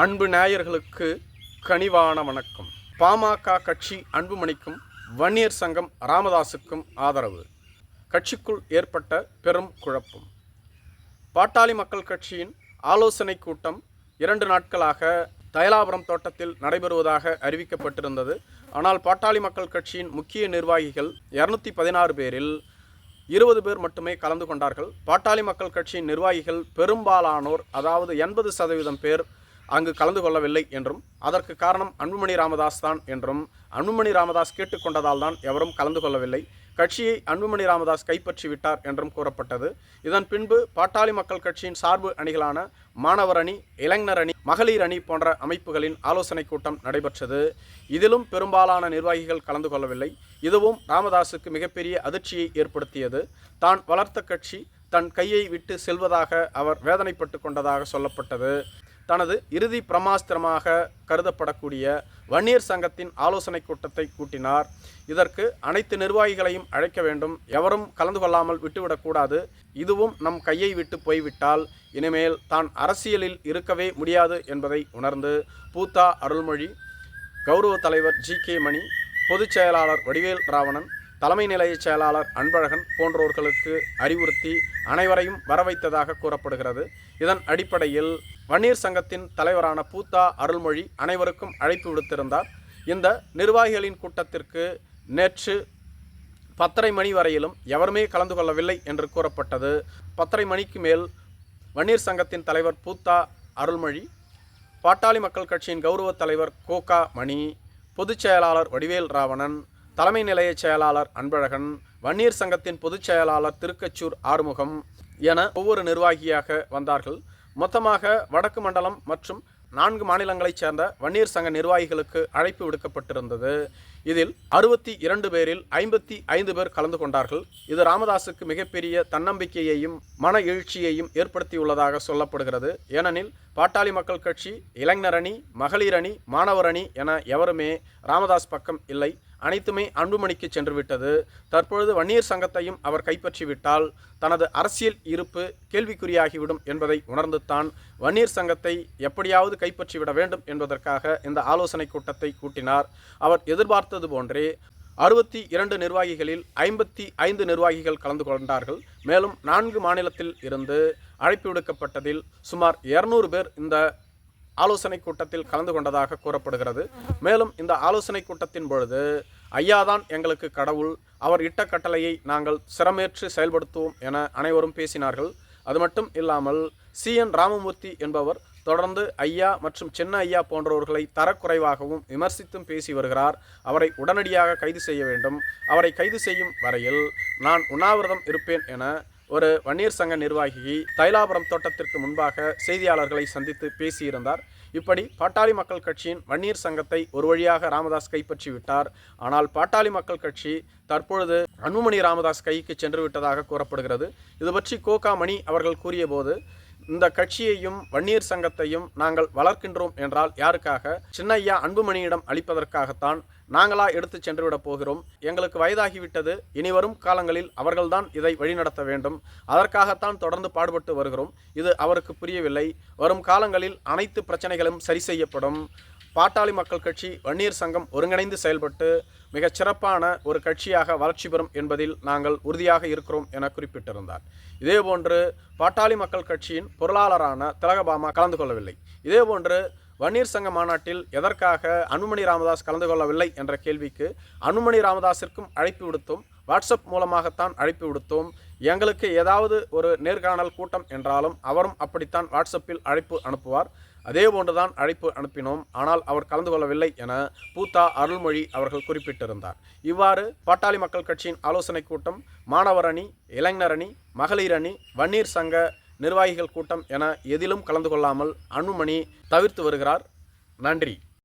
அன்பு நேயர்களுக்கு கனிவான வணக்கம். பாமக கட்சி அன்புமணிக்கும் வன்னியர் சங்கம் ராமதாஸுக்கும் ஆதரவு. கட்சிக்குள் ஏற்பட்ட பெரும் குழப்பம். பாட்டாளி மக்கள் கட்சியின் ஆலோசனை கூட்டம் இரண்டு நாட்களாக தைலாபுரம் தோட்டத்தில் நடைபெறுவதாக அறிவிக்கப்பட்டிருந்தது. ஆனால் பாட்டாளி மக்கள் கட்சியின் முக்கிய நிர்வாகிகள் இரநூத்தி பதினாறு பேரில் இருபது பேர் மட்டுமே கலந்து கொண்டார்கள். பாட்டாளி மக்கள் கட்சியின் நிர்வாகிகள் பெரும்பாலானோர் அதாவது எண்பது சதவீதம் பேர் அங்கு கலந்து கொள்ளவில்லை என்றும் அதற்கு காரணம் அன்புமணி ராமதாஸ் தான் என்றும் அன்புமணி ராமதாஸ் கேட்டுக்கொண்டதால் தான் எவரும் கலந்து கொள்ளவில்லை. கட்சியை அன்புமணி ராமதாஸ் கைப்பற்றி விட்டார் என்றும் கூறப்பட்டது. இதன் பின்பு பாட்டாளி மக்கள் கட்சியின் சார்பு அணிகளான மாணவர் அணி இளைஞர் அணி மகளிர் அணி போன்ற அமைப்புகளின் ஆலோசனை கூட்டம் நடைபெற்றது. இதிலும் பெரும்பாலான நிர்வாகிகள் கலந்து கொள்ளவில்லை. இதுவும் ராமதாஸுக்கு மிகப்பெரிய அதிர்ச்சியை ஏற்படுத்தியது. தான் வளர்த்த கட்சி தன் கையை விட்டு செல்வதாக அவர் வேதனைப்பட்டு கொண்டதாக சொல்லப்பட்டது. தனது இறுதி பிரமாஸ்திரமாக கருதப்படக்கூடிய வன்னியர் சங்கத்தின் ஆலோசனை கூட்டத்தை கூட்டினார். இதற்கு அனைத்து நிர்வாகிகளையும் அழைக்க வேண்டும். எவரும் கலந்து கொள்ளாமல் விட்டுவிடக்கூடாது இதுவும் நம் கையை விட்டு போய்விட்டால் இனிமேல் தான் அரசியலில் இருக்கவே முடியாது என்பதை உணர்ந்து பூத்தா அருள்மொழி கௌரவ தலைவர் ஜி கே மணி பொதுச் செயலாளர் வடிவேல் ராவணன் தலைமை நிலைய செயலாளர் அன்பழகன் போன்றோர்களுக்கு அறிவுறுத்தி அனைவரையும் வரவைத்ததாக கூறப்படுகிறது. இதன் அடிப்படையில் வன்னீர் சங்கத்தின் தலைவரான பூத்தா அருள்மொழி அனைவருக்கும் அழைப்பு விடுத்திருந்தார். இந்த நிர்வாகிகளின் கூட்டத்திற்கு நேற்று பத்தரை மணி வரையிலும் எவருமே கலந்து கொள்ளவில்லை என்று கூறப்பட்டது. பத்தரை மணிக்கு மேல் வன்னீர் சங்கத்தின் தலைவர் பூத்தா அருள்மொழி பாட்டாளி மக்கள் கட்சியின் கௌரவ தலைவர் கோகா மணி பொதுச் செயலாளர் வடிவேல் ராவணன் தலைமை நிலைய செயலாளர் அன்பழகன் வன்னியர் சங்கத்தின் பொதுச் செயலாளர் திருக்கச்சூர் ஆறுமுகம் என ஒவ்வொரு நிர்வாகியாக வந்தார்கள். மொத்தமாக வடக்கு மண்டலம் மற்றும் நான்கு மாநிலங்களைச் சேர்ந்த வன்னியர் சங்க நிர்வாகிகளுக்கு அழைப்பு விடுக்கப்பட்டிருந்தது. இதில் அறுபத்தி இரண்டு பேரில் ஐம்பத்தி ஐந்து பேர் கலந்து கொண்டார்கள். இது ராமதாஸுக்கு மிகப்பெரிய தன்னம்பிக்கையையும் மன எழுச்சியையும் ஏற்படுத்தியுள்ளதாக சொல்லப்படுகிறது. ஏனெனில் பாட்டாளி மக்கள் கட்சி இளைஞர் அணி மகளிர் அணி மாணவர் அணி என எவருமே ராமதாஸ் பக்கம் இல்லை. அனைத்துமே அன்புமணிக்கு சென்று விட்டது தற்பொழுது வன்னியர் சங்கத்தையும் அவர் கைப்பற்றிவிட்டால் தனது அரசியல் இருப்பு கேள்விக்குறியாகிவிடும் என்பதை உணர்ந்துத்தான் வன்னியர் சங்கத்தை எப்படியாவது கைப்பற்றிவிட வேண்டும் என்பதற்காக இந்த ஆலோசனை கூட்டத்தை கூட்டினார். அவர் எதிர்பார்த்தது போன்றே அறுபத்தி இரண்டு நிர்வாகிகளில் ஐம்பத்தி ஐந்து நிர்வாகிகள் கலந்து கொண்டார்கள். மேலும் நான்கு மாநிலத்தில் இருந்து அழைப்பு விடுக்கப்பட்டதில் சுமார் இருநூறு பேர் இந்த ஆலோசனை கூட்டத்தில் கலந்து கொண்டதாக கூறப்படுகிறது. மேலும் இந்த ஆலோசனை கூட்டத்தின் பொழுது ஐயாதான் எங்களுக்கு கடவுள். அவர் இட்ட கட்டளையை நாங்கள் சிரமேற்று செயல்படுத்துவோம் என அனைவரும் பேசினார்கள். அது மட்டும் இல்லாமல் சி. என். ராமமூர்த்தி என்பவர் தொடர்ந்து ஐயா மற்றும் சின்ன ஐயா போன்றவர்களை தரக்குறைவாகவும் விமர்சித்தும் பேசி வருகிறார். அவரை உடனடியாக கைது செய்ய வேண்டும். அவரை கைது செய்யும் வரையில் நான் உண்ணாவிரதம் இருப்பேன் என ஒரு வன்னியர் சங்க நிர்வாகி தைலாபுரம் தோட்டத்திற்கு முன்பாக செய்தியாளர்களை சந்தித்து பேசியிருந்தார். இப்படி பாட்டாளி மக்கள் கட்சியின் வன்னியர் சங்கத்தை ஒரு வழியாக ராமதாஸ் கைப்பற்றி விட்டார் ஆனால் பாட்டாளி மக்கள் கட்சி தற்பொழுது அன்புமணி ராமதாஸ் கைக்கு சென்று விட்டதாக கூறப்படுகிறது. இது பற்றி கோகா மணி அவர்கள் கூறியபோது இந்த கட்சியையும் வன்னியர் சங்கத்தையும் நாங்கள் வளர்க்கின்றோம் என்றால் யாருக்காக? சின்னையா அன்புமணியிடம் அளிப்பதற்காகத்தான் நாங்களா எடுத்து சென்றுவிட போகிறோம். எங்களுக்கு வயதாகிவிட்டது. இனி வரும் காலங்களில் அவர்கள்தான் இதை வழிநடத்த வேண்டும். அதற்காகத்தான் தொடர்ந்து பாடுபட்டு வருகிறோம். இது அவருக்கு புரியவில்லை. வரும் காலங்களில் அனைத்து பிரச்சனைகளும் சரி செய்யப்படும். பாட்டாளி மக்கள் கட்சி வன்னியர் சங்கம் ஒருங்கிணைந்து செயல்பட்டு மிகச் சிறப்பான ஒரு கட்சியாக வளர்ச்சி பெறும் என்பதில் நாங்கள் உறுதியாக இருக்கிறோம் என குறிப்பிட்டிருந்தார். இதேபோன்று பாட்டாளி மக்கள் கட்சியின் பொருளாளரான திலகபாமா கலந்து கொள்ளவில்லை. இதேபோன்று வன்னியர் சங்க மாநாட்டில் எதற்காக அன்புமணி ராமதாஸ் கலந்து கொள்ளவில்லை என்ற கேள்விக்கு அன்புமணி ராமதாஸிற்கும் அழைப்பு விடுத்தோம் வாட்ஸ்அப் மூலமாகத்தான் அழைப்பு விடுத்தோம். எங்களுக்கு ஏதாவது ஒரு நேர்காணல் கூட்டம் என்றாலும் அவரும் அப்படித்தான் வாட்ஸ்அப்பில் அழைப்பு அனுப்புவார். அதே போன்றுதான் அழைப்பு அனுப்பினோம். ஆனால் அவர் கலந்து கொள்ளவில்லை என பூத்தா அருள்மொழி அவர்கள் குறிப்பிட்டிருந்தார். இவ்வாறு பாட்டாளி மக்கள் கட்சியின் ஆலோசனை கூட்டம் மாணவர் அணி இளைஞர் அணி மகளிர் அணி வன்னீர் சங்க நிர்வாகிகள் கூட்டம் என எதிலும் கலந்து கொள்ளாமல் அன்புமணி தவிர்த்து வருகிறார். நன்றி.